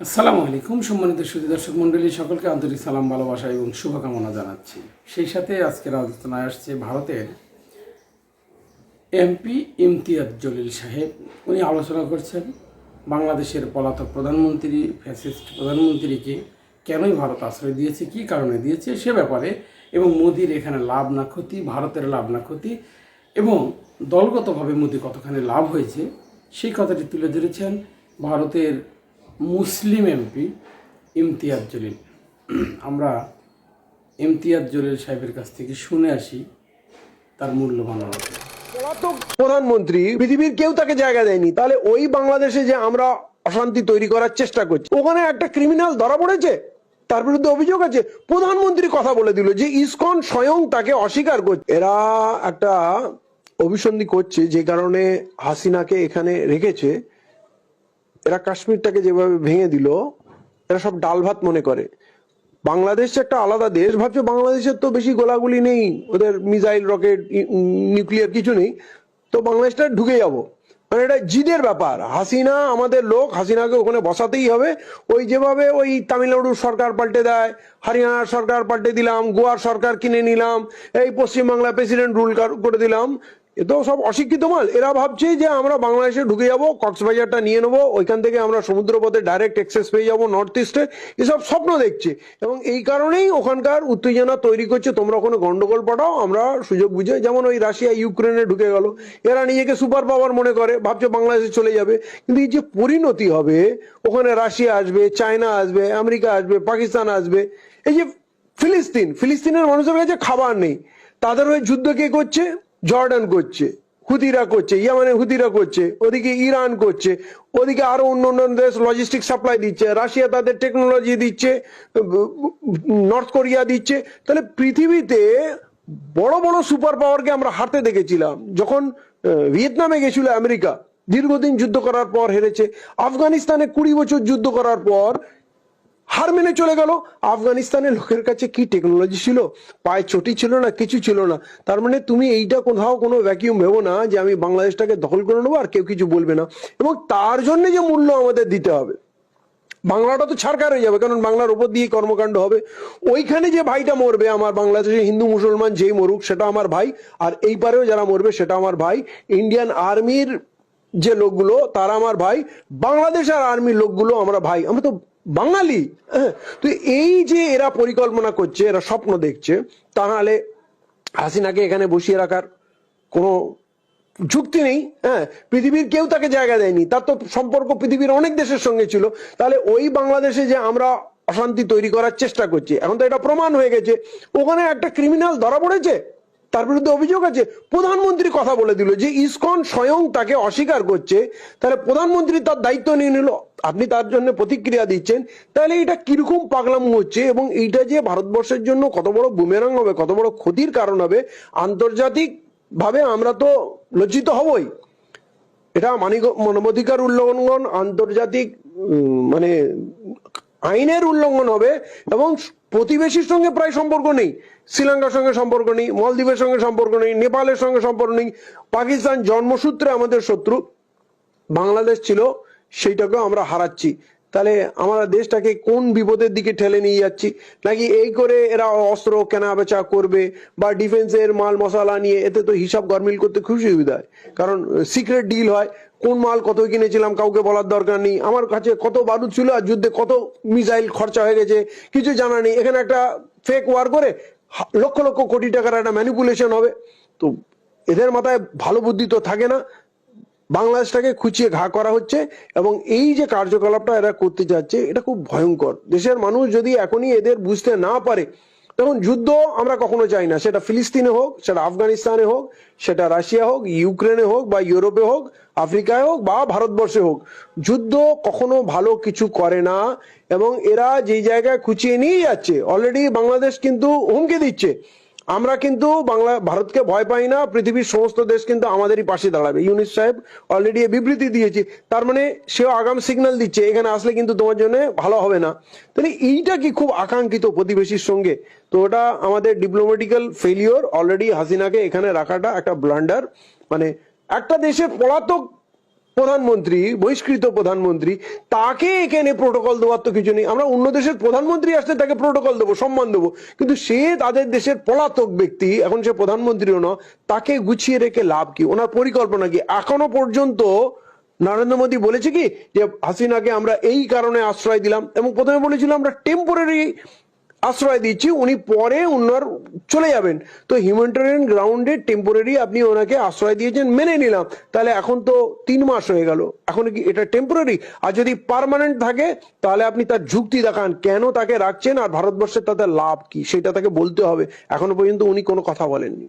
আসসালামু আলাইকুম, সম্মানিত সুদী দর্শক মণ্ডলী, সকলকে আন্তরিক সালাম, ভালোবাসা এবং শুভকামনা জানাচ্ছি। সেই সাথে আজকের আলোচনায় আসছে ভারতের এমপি ইমতিয়াজ জলিল সাহেব। উনি আলোচনা করছেন বাংলাদেশের পলাতক প্রধানমন্ত্রী, ফ্যাসিস্ট প্রধানমন্ত্রীকে কেনই ভারত আশ্রয় দিয়েছে, কী কারণে দিয়েছে সে ব্যাপারে এবং মোদির এখানে লাভ না ক্ষতি, ভারতের লাভ না ক্ষতি এবং দলগতভাবে মোদি কতখানি লাভ হয়েছে, সেই কথাটি তুলে ধরেছেন ভারতের মুসলিম এমপি ইমতিয়াজ জলিল। আমরা ইমতিয়াজ জলিল সাহেবের কাছ থেকে শুনে আসি তার মূল্যবান প্রধানমন্ত্রী, পৃথিবীর কেউ তাকে জায়গা দেয়নি। তাহলে ওই বাংলাদেশে যে আমরা অশান্তি তৈরি করার চেষ্টা করছি, ওখানে একটা ক্রিমিনাল ধরা পড়েছে? তার বিরুদ্ধে অভিযোগ আছে। প্রধানমন্ত্রী কথা বলে দিল যে ইসকন স্বয়ং তাকে অস্বীকার করছে। এরা একটা অভিসন্ধি করছে যে কারণে হাসিনাকে এখানে রেখেছে। এরা কাশ্মীরটাকে যেভাবে ভেঙে দিল, এরা সব ডাল ভাত মনে করে। বাংলাদেশ একটা আলাদা দেশ, ভাবছ বাংলাদেশের তো বেশি গোলাগুলি নেই, ওদের মিসাইল, রকেট নিউক্লিয়ার কিছু নেই, তো বাংলাদেশটা ঢুকে যাব। মানে এটা জিদের ব্যাপার। হাসিনা, আমাদের লোক, হাসিনাকে ওখানে বসাতেই হবে। ওই যেভাবে ওই তামিলনাড়ুর সরকার পাল্টে দেয় হরিয়ানার সরকার পাল্টে দিলাম, গোয়ার সরকার কিনে নিলাম, এই পশ্চিমবাংলা প্রেসিডেন্ট রুল করে দিলাম এ তো সব অশিক্ষিত মাল। এরা ভাবছে যে আমরা বাংলাদেশে ঢুকে যাব, কক্সবাজারটা নিয়ে নেব, ওইখান থেকে আমরা সমুদ্রপথে ডাইরেক্ট এক্সেস পেয়ে যাব নর্থ ইস্টে এসব স্বপ্ন দেখছে। এবং এই কারণেই ওখানকার উত্তেজনা তৈরি করছে, তোমরা ওখানে গন্ডগোল পাঠাও, আমরা সুযোগ বুঝে যেমন ওই রাশিয়া, ইউক্রেনে ঢুকে গেল। এরা নিজেকে সুপার পাওয়ার মনে করে, ভাবছে বাংলাদেশে চলে যাবে। কিন্তু এই যে পরিণতি হবে, ওখানে রাশিয়া আসবে, চায়না আসবে, আমেরিকা আসবে, পাকিস্তান আসবে, এই যে ফিলিস্তিন, ফিলিস্তিনের মানুষের কাছে খাবার নেই। তাদের ওই যুদ্ধ কে করছে? জর্ডান করছে হুদিরা করছে ইয়ামানে হুদিরা করছে, ওদিকে ইরান করছে, ওদিকে আরও অন্য অন্য দেশ লজিস্টিক সাপ্লাই দিচ্ছে, রাশিয়া তাদের টেকনোলজি দিচ্ছে নর্থ কোরিয়া দিচ্ছে। তাহলে পৃথিবীতে বড় বড় সুপার পাওয়ারকে আমরা হারতে দেখেছিলাম। যখন ভিয়েতনামে গেছিল আমেরিকা, দীর্ঘদিন যুদ্ধ করার পর হেরেছে। আফগানিস্তানে কুড়ি বছর যুদ্ধ করার পর হার মেনে চলে গেল। আফগানিস্তানের লোকের কাছে কি টেকনোলজি ছিল? পায়ে চটি ছিল না, কিছু ছিল না। তার মানে তুমি এইটা কোথাও কোনো ভ্যাকিউম ভেবো না যে আমি বাংলাদেশটাকে দখল করে নেব আর কেউ কিছু বলবে না। এবং তার জন্য যে মূল্য আমাদের দিতে হবে। বাংলাটা তো ছাড়কার হয়ে যাবে, কারণ বাংলার উপর দিয়ে কর্মকাণ্ড হবে। ওইখানে যে ভাইটা মরবে, আমার বাংলাদেশে হিন্দু মুসলমান যেই মরুক, সেটা আমার ভাই। আর এই পারেও যারা মরবে, সেটা আমার ভাই। ইন্ডিয়ান আর্মির যে লোকগুলো, তারা আমার ভাই। বাংলাদেশের আর্মির লোকগুলো আমরা ভাই। আমরা তো বাঙালি। হ্যাঁ তো এই যে এরা পরিকল্পনা করছে, এরা স্বপ্ন দেখছে, তাহলে হাসিনাকে এখানে বসিয়ে রাখার কোনো যুক্তি নেই। হ্যাঁ পৃথিবীর কেউ তাকে জায়গা দেয়নি। তার তো সম্পর্ক পৃথিবীর অনেক দেশের সঙ্গে ছিল। তাহলে ওই বাংলাদেশে যে আমরা অশান্তি তৈরি করার চেষ্টা করছি, এখন তো এটা প্রমাণ হয়ে গেছে। ওখানে একটা ক্রিমিনাল ধরা পড়েছে? তার বিরুদ্ধে অভিযোগ আছে। প্রধানমন্ত্রী কথা বলে দিল যে ইসকন স্বয়ং তাকে অস্বীকার করছে। তাহলে প্রধানমন্ত্রী তার দায়িত্ব নিয়ে নিল। আপনি তার জন্য প্রতিক্রিয়া দিচ্ছেন। তাহলে এটা কীরকম পাগলাম হচ্ছে এবং এইটা যে ভারতবর্ষের জন্য কত বড় বুমেরাং হবে, কত বড় ক্ষতির কারণ হবে আন্তর্জাতিক ভাবে আমরা তো লজ্জিত হবই। এটা মানবাধিকার উল্লঙ্ঘন, আন্তর্জাতিক মানে আইনের উল্লঙ্ঘন হবে এবং প্রতিবেশীর সঙ্গে প্রায় সম্পর্ক নেই। শ্রীলঙ্কার সঙ্গে সম্পর্ক নেই, মলদ্বীপের সঙ্গে সম্পর্ক নেই, নেপালের সঙ্গে সম্পর্ক নেই, পাকিস্তান জন্মসূত্রে আমাদের শত্রু বাংলাদেশ ছিল, সেইটাকেও আমরা হারাচ্ছি। তাহলে আমরা দেশটাকে কোন বিপদের দিকে ঠেলে নিয়ে যাচ্ছি? নাকি এই করে এরা অস্ত্র কেনা বেচা করবে বা ডিফেন্সের মাল মশলা নিয়ে এতে তো হিসাব গরমিল করতে খুব সুবিধা হয়। কারণ সিক্রেট ডিল হয়, কোন মাল কত কিনেছিলাম কাউকে বলার দরকার নেই। আমার কাছে কত বারুদ ছিল আর যুদ্ধে কত মিসাইল খরচা হয়ে গেছে, কিছু জানা নেই। এখানে একটা ফেক ওয়ার করে লক্ষ লক্ষ কোটি টাকার একটা ম্যানিপুলেশন হবে। তো এদের মাথায় ভালো বুদ্ধি তো থাকে না। বাংলাদেশটাকে খুঁচিয়ে ঘা করা হচ্ছে এবং এই যে কার্যকলাপটা এরা করতে যাচ্ছে, এটা খুব ভয়ঙ্কর। দেশের মানুষ যদি এখনই এদের বুঝতে না পারে, তখন যুদ্ধ আমরা কখনো চাই না। সেটা ফিলিস্তিনে হোক, সেটা আফগানিস্তানে হোক, সেটা রাশিয়া হোক, ইউক্রেনে হোক বা ইউরোপে হোক, আফ্রিকায় হোক বা ভারতবর্ষে হোক, যুদ্ধ কখনো ভালো কিছু করে না এবং এরা যেই জায়গায় খুঁচিয়ে নিয়ে যাচ্ছে অলরেডি বাংলাদেশ কিন্তু হুমকি দিচ্ছে। আমরা কিন্তু বাংলা, ভারতকে ভয় পাই না, পৃথিবীর সমস্ত দেশ কিন্তু আমাদেরই পাশে দাঁড়াবে। ইউনিস সাহেব অলরেডি এ বিবৃতি দিয়েছে, তার মানে সেও আগাম সিগন্যাল দিচ্ছে, এখানে আসলে কিন্তু তোমার জন্য ভালো হবে না। তাহলে এইটা কি খুব আকাঙ্ক্ষিত প্রতিবেশীর সঙ্গে? তো ওটা আমাদের ডিপ্লোম্যাটিক্যাল ফেলিওর অলরেডি হাসিনাকে এখানে রাখাটা একটা ব্লান্ডার মানে একটা দেশে পলাতক প্রধানমন্ত্রী, বহিষ্কৃত প্রধানমন্ত্রী, তাকে এখানে প্রোটোকল দেওয়ার তো কিছু নেই। আমরা অন্য দেশের প্রধানমন্ত্রী আসলে তাকে প্রোটোকল দেবো, সম্মান দেবো। কিন্তু সে তাদের দেশের পলাতক ব্যক্তি, এখন সে প্রধানমন্ত্রীও না তাকে গুছিয়ে রেখে লাভ কি? ওনার পরিকল্পনা কি? এখনও পর্যন্ত নরেন্দ্র মোদী বলেছে কি, যে হাসিনাকে আমরা এই কারণে আশ্রয় দিলাম এবং প্রথমে বলেছিল আমরা টেম্পোরারি আশ্রয় দিচ্ছি, উনি পরে ওনার চলে যাবেন। তো হিউম্যানিটেরিয়ান গ্রাউন্ডে টেম্পোরারি আপনি ওনাকে আশ্রয় দিয়েছেন, মেনে নিলাম। তাহলে এখন তো তিন মাস হয়ে গেল। এখন কি এটা টেম্পোরারি আর যদি পারমানেন্ট থাকে, তাহলে আপনি তার যুক্তি দেখান, কেন তাকে রাখছেন আর ভারতবর্ষের তাতে লাভ কি? সেটা তাকে বলতে হবে। এখনও পর্যন্ত উনি কোনো কথা বলেননি।